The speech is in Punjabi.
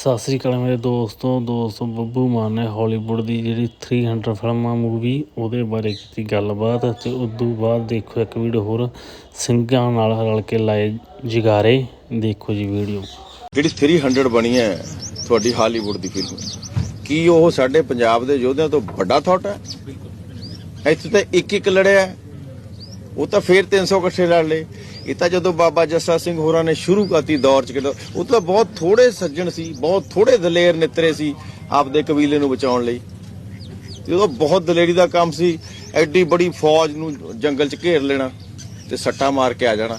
ਸਤਿ ਸ੍ਰੀ ਅਕਾਲ ਮੇਰੇ ਦੋਸਤੋ ਦੋਸਤੋ ਬੱਬੂ ਮਾਨ ਨੇ ਹਾਲੀਵੁੱਡ ਦੀ ਜਿਹੜੀ 300 ਫਿਲਮਾਂ ਮੂਵੀ ਉਹਦੇ ਬਾਰੇ ਕੀਤੀ ਗੱਲਬਾਤ ਤੇ ਉਦੋਂ ਬਾਅਦ ਦੇਖੋ ਇੱਕ ਵੀਡੀਓ ਹੋਰ ਸਿੰਘਾਂ ਨਾਲ ਰਲ ਕੇ ਲਾਏ ਜਗਾਰੇ ਦੇਖੋ ਜੀ ਵੀਡੀਓ ਜਿਹੜੀ 300 ਬਣੀ ਹੈ ਤੁਹਾਡੀ ਹਾਲੀਵੁੱਡ ਦੀ ਫਿਲਮ ਕੀ ਉਹ ਸਾਡੇ ਪੰਜਾਬ ਦੇ ਯੋਧਿਆਂ ਤੋਂ ਵੱਡਾ ਥਾਟ ਹੈ? ਇੱਥੇ ਤਾਂ ਇੱਕ ਇੱਕ ਲੜਿਆ। ਉਹ ਤਾਂ ਫੇਰ 300 ਇਕੱਠੇ ਲੜ ਲਏ। ਇਹ ਤਾਂ ਜਦੋਂ ਬਾਬਾ ਜੱਸਾ ਸਿੰਘ ਹੋਰਾਂ ਨੇ ਸ਼ੁਰੂ ਕਰਤੀ ਦੌਰ ਚ ਕਿਲੋ ਉਹ ਤਾਂ ਬਹੁਤ ਥੋੜੇ ਸੱਜਣ ਸੀ, ਬਹੁਤ ਥੋੜੇ ਦਲੇਰ ਨਿਤਰੇ ਸੀ ਆਪਦੇ ਕਬੀਲੇ ਨੂੰ ਬਚਾਉਣ ਲਈ। ਤੇ ਉਹ ਬਹੁਤ ਦਲੇਰੀ ਦਾ ਕੰਮ ਸੀ, ਐਡੀ ਬੜੀ ਫੌਜ ਨੂੰ ਜੰਗਲ ਚ ਘੇਰ ਲੈਣਾ ਤੇ ਸੱਟਾ ਮਾਰ ਕੇ ਆ ਜਾਣਾ।